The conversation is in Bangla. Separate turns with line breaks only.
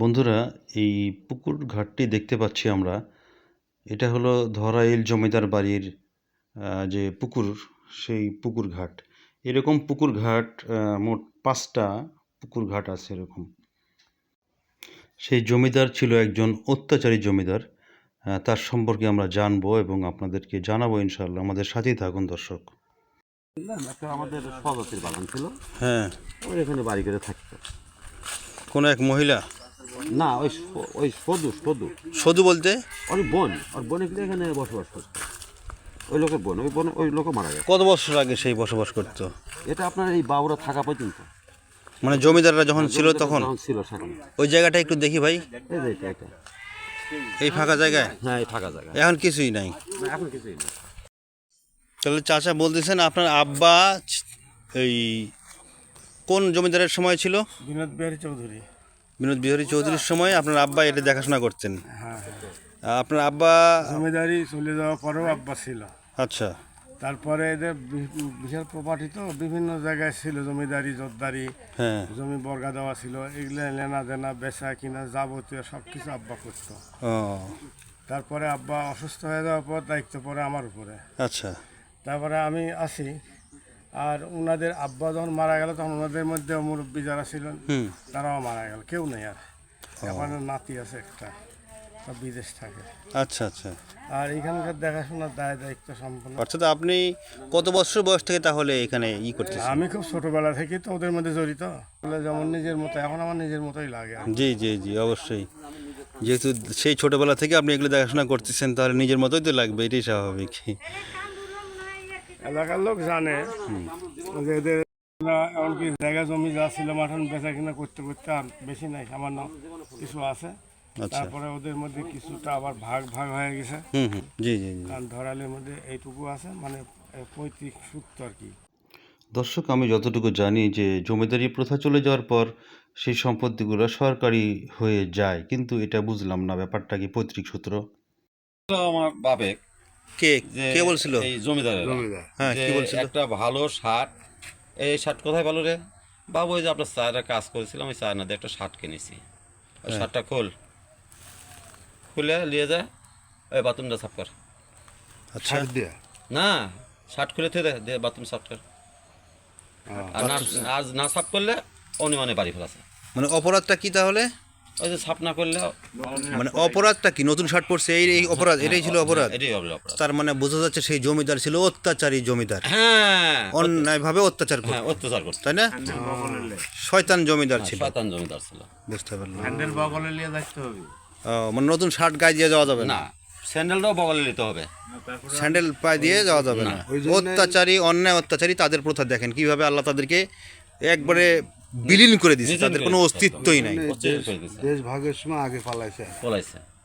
বন্ধুরা এই পুকুর ঘাটটি দেখতে পাচ্ছি আমরা। এটা হলো ধরাইল জমিদার বাড়ির যে পুকুর সেই পুকুর ঘাট। এরকম পুকুর ঘাট মোট পাঁচটা পুকুর ঘাট আছে এরকম। সেই জমিদার ছিল একজন অত্যাচারী জমিদার তার সম্পর্কে আমরা জানব এবং আপনাদেরকে জানাব ইনশাল্লাহ আমাদের সাথেই থাকুন দর্শক।
একটা আমাদের স্বজাতির বাগান ছিল।
হ্যাঁ।
এখানে বাড়ি করে থাকতো
কোনো এক মহিলা
না ওই ওই সদু সদু।
সদু বলতে?
ওর বোন ওর বোন এখানে বসবাস করতো। ওই লোকের বোন ওই বোন ওই লোকও মারা গেছে।
কত বছর আগে সেই বসবাস করতো?
এটা আপনার এই বাবুরা থাকা পর্যন্ত।
মানে জমিদাররা যখন ছিল তখন?
ছিল
ওই জায়গাটা একটু দেখি ভাই।
এই
ফাঁকা জায়গায়?
হ্যাঁ এই থাকা জায়গা
এখন কিছুই নাই।
এখন কিছুই নেই।
তাহলে চাচা বলতেছেন আপনার আব্বা এই কোন জমিদারের সময় ছিল?
বিনোদ বিহারী চৌধুরী।
বিনোদ বিহারী চৌধুরীর সময় আপনার আব্বা এটা দেখাশোনা করতেন।
হ্যাঁ
আপনার আব্বা
জমিদারি চলে যাওয়ার পরেও আব্বা ছিল।
আচ্ছা।
তারপরে এদের বিশাল প্রপার্টি তো বিভিন্ন জায়গায় ছিল জমিদারি জোরদারি
হ্যাঁ।
জমি বর্গা দেওয়া ছিল এগুলো লেনা দেনা বেচা কিনা যাবতীয় সব কিছু আব্বা করতো। তারপরে আব্বা অসুস্থ হয়ে যাওয়ার পর দায়িত্ব পড়ে আমার উপরে।
আচ্ছা।
তারপরে আমি আসি আর ওনাদের আব্বা যখন মারা গেল তখন ওনাদের মধ্যে মুরব্বী যারা ছিলেন তারাও মারা গেল। কেউ নেই আর। আমার নাতি আছে একটা বিদেশ থাকে।
আচ্ছা আচ্ছা।
আর এখানকার দেখাশোনার দায় দায়িত্ব সম্পন্ন।
অর্থাৎ আপনি কত বছর বয়স থেকে তাহলে এখানে ই করতেছেন?
আমি খুব ছোটবেলা থেকেই তো ওদের মধ্যে জড়িত। যেমন নিজের মতো এখন আমার নিজের মতোই লাগে
জি জি জি অবশ্যই। যেহেতু সেই ছোটবেলা থেকে আপনি এগুলো দেখাশোনা করতেছেন তাহলে নিজের মতোই তো লাগবে এটাই স্বাভাবিক।
এলাকার লোক জানে যে এদের এমনকি জায়গা জমি যা ছিল মাঠান বেচা কিনা করতে করতে আর বেশি নাই সামান্য কিছু আছে।
আচ্ছা।
তারপরে ওদের মধ্যে কিছুটা আবার ভাগ ভাগ হয়ে গেছে।
হুম হুম। জি জি
কারণ ধরালের মধ্যে এইটুকু আছে মানে পঁয়ত্রিশ সূত্র আর কি।
দর্শক আমি যতটুকু জানি যে জমিদারি প্রথা চলে যাওয়ার পর সেই সম্পত্তিগুলো সরকারি হয়ে যায় কিন্তু এটা বুঝলাম না ব্যাপারটা কি পৈতৃক সূত্র?
আমার বাপে
কে? কে বলছিল?
এই জমিদারের।
হ্যাঁ কি বলছিল?
একটা ভালো শার্ট এই শার্ট কোথায় ভালো রে? বাবু ওই যে আপনার চায়ের কাজ করেছিলাম ওই একটা শার্ট কিনেছি। ওই
হ্যাঁ।
শার্টটা খোল। খুলে নিয়ে যায় ওই বাথরুমটা সাফ কর।
আচ্ছা।
না শার্ট খুলে থেকে দে বাথরুম সাফ কর। আর না আর না সাফ করলে অনিমানে বাড়ি ফেলাছে
মানে অপরাধটা কি তাহলে?
ওই যে সাফ না করলে
মানে অপরাধটা কি? নতুন শার্ট পরছে এই এই অপরাধ এটাই ছিল অপরাধ?
এটাই অপরাধ।
তার মানে বোঝা যাচ্ছে সেই জমিদার ছিল অত্যাচারী জমিদার।
হ্যাঁ
অন্যায়ভাবে অত্যাচার করত।
হ্যাঁ অত্যাচার করছে
তাই না? শয়তান জমিদার ছিল।
শয়তান জমিদার ছিল।
বুঝতে পারলাম।
হ্যান্ডেল বগলে নিয়ে যাইতে হবে।
ও, মানে নতুন শার্ট গায়ে দিয়ে যাওয়া যাবে না?
না স্যান্ডেলটাও বগলে নিতে হবে।
স্যান্ডেল পায়ে দিয়ে যাওয়া যাবে না। অত্যাচারী অন্যায় অত্যাচারী তাদের প্রথা দেখেন। কীভাবে আল্লাহ তাদেরকে একবারে বিলীন করে দিচ্ছে তাদের কোনো অস্তিত্বই নাই।
দেশ ভাগের সময় আগে পালাইছে।
পলাইছে।